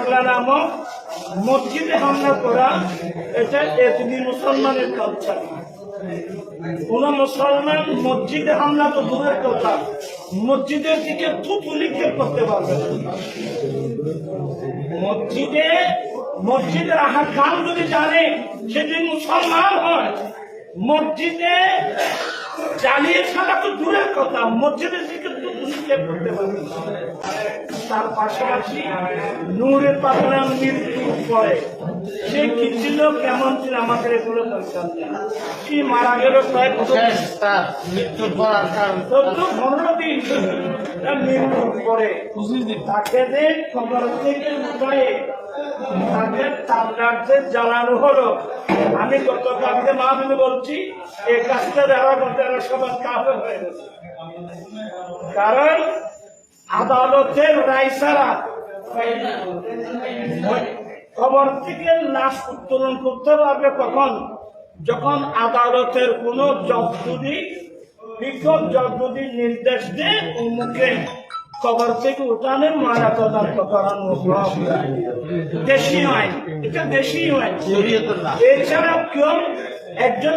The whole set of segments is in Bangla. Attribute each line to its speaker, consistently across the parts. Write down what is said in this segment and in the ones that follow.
Speaker 1: পাগলা নামক মসজিদে হামলা করা, এটা এতদি মুসলমানের কালচার কোন মুসলমান মসজিদে হামলা তো দূরের কথা, মসজিদের দিকে থুতু লিখে করতে পারবে মসজিদে, মসজিদের আহার কাম যদি জানে সেদিন মুসলমান হয় মসজিদে জ্বালিয়ে ছাড়া তো দূরের কথা মসজিদের দিকে তো নিক্ষেপ করতে পারবে তার পাশাপাশি নূরের পাগলাম মৃত্যুর পরে সে কি ছিল কেমন ছিল আমাদের এগুলো দরকার কি মারা গেল প্রায়
Speaker 2: মৃত্যুর পর
Speaker 1: চোদ্দ পনেরো দিন মৃত্যুর পরে তাকে যে খবর থেকে উঠায় তাকে তাবলাতে জ্বালানো হলো। আমি গত কালকে মাহফিলে বলছি এই কাজটা যারা করতে সবার কাফের হয়ে গেছে। কারণ আদালতের রায় ছাড়া খবর থেকে লাশ উত্তোলন করতে পারবে কখন? যখন আদালতের কোন জজ যদি বিক্ষোভ জজ যদি নির্দেশ দেয় খবর থেকে উঠানে মারা তদন্ত করানো। দেশি আইন এটা দেশি আইন এছাড়া কেউ একজন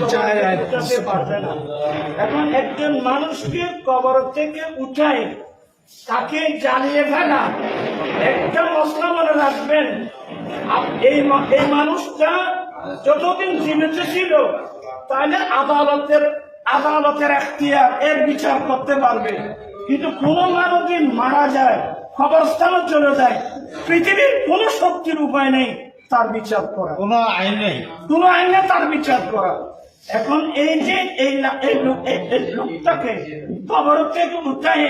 Speaker 1: উঠাতে পারবে না। এখন একজন মানুষকে কবর থেকে উঠায় তাকে জ্বালিয়ে ফেলা একটা মশলা মনে রাখবেন এই এই মানুষটা যতদিন জীবিত ছিল তাহলে আদালতের আদালতের এখতিয়ার এর বিচার করতে পারবে। কিন্তু কোন দিন মারা যায় খবরস্থানে চলে যায় পৃথিবীর কোন শক্তির উপায় নেই তার বিচার করা।
Speaker 2: কোনো আইন নেই।
Speaker 1: কোন আইনে তার বিচার করা। এখন এই যে এই লোকটাকে কবর থেকে উঠায়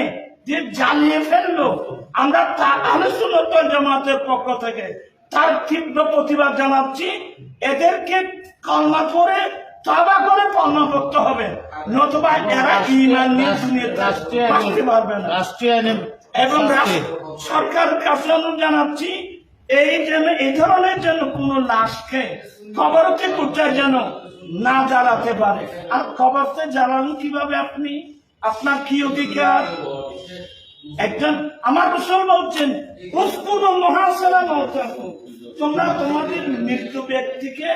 Speaker 1: যে জ্বালিয়ে ফেলল আমরা তার আলোচনত জামাতের পক্ষ থেকে তার তীব্র প্রতিবাদ জানাচ্ছি। এদেরকে কলমা করে তবা করে কলমা হবে। নতুবা এরা ইমান নিয়ে বাঁচতে পারবে না। এবং
Speaker 2: শাস্তি।
Speaker 1: সরকার কাছে জানাচ্ছি এই যেন এই ধরনের যেন কোন লাশকে কবরতে কুচায় যেন না জ্বালাতে পারে। আর কবরতে জ্বালানো কীভাবে আপনি? আপনার কি অধিকার একজন আমার রসুল বলছেন উস্কুন মহাসেলা মহতাকু তোমরা তোমাদের মৃত্যু ব্যক্তিকে,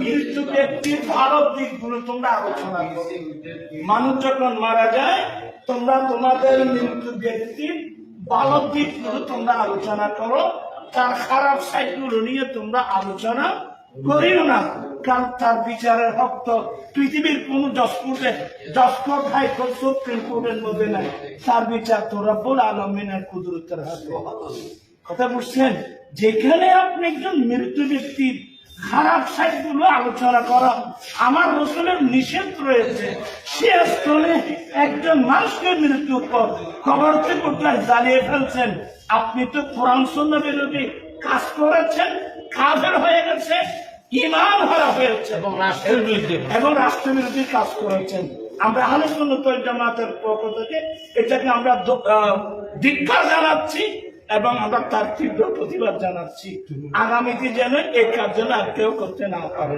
Speaker 1: মৃত্যু ব্যক্তির ভালো দিকগুলো তোমরা আলোচনা করো। মানুষ যখন মারা যায়, তোমরা তোমাদের মৃত্যু ব্যক্তির ভালো দিকগুলো তোমরা আলোচনা করো। তার খারাপ সাইডগুলো নিয়ে তোমরা আলোচনা করিও না, কারণ তার বিচারের হক তো পৃথিবীর কোন জসকোর্টে জসকোর্ট হাইকোর্ট, সুপ্রিম কোর্টের মধ্যে নাই। তার বিচার তো রব্বুল আলমিনের কুদরতের হাতে। কথা বুঝছেন? যেখানে আপনি একজন মৃত্যু ব্যক্তির খারাপ সাইডগুলো আলোচনা করা আমার রসুলের নিষেধ রয়েছে সে স্থলে একজন মানুষকে মৃত্যুর পর খবর থেকে জ্বালিয়ে ফেলছেন। আপনি তো কোরআন শূন্য বিরোধী কাজ করেছেন কাজের হয়ে গেছে ইমান হারা হয়েছে
Speaker 2: এবং রাষ্ট্রের বিরুদ্ধে
Speaker 1: এবং রাষ্ট্রবিরোধী কাজ করেছেন। আমরা আলোচনা জামাতের পক্ষ থেকে এটাকে আমরা দ- আহ, ধিক্কার জানাচ্ছি। এবং আমরা তার তীব্র প্রতিবাদ জানাচ্ছি। আগামীতে যেন এই কার্য আর কেউ করতে না পারে।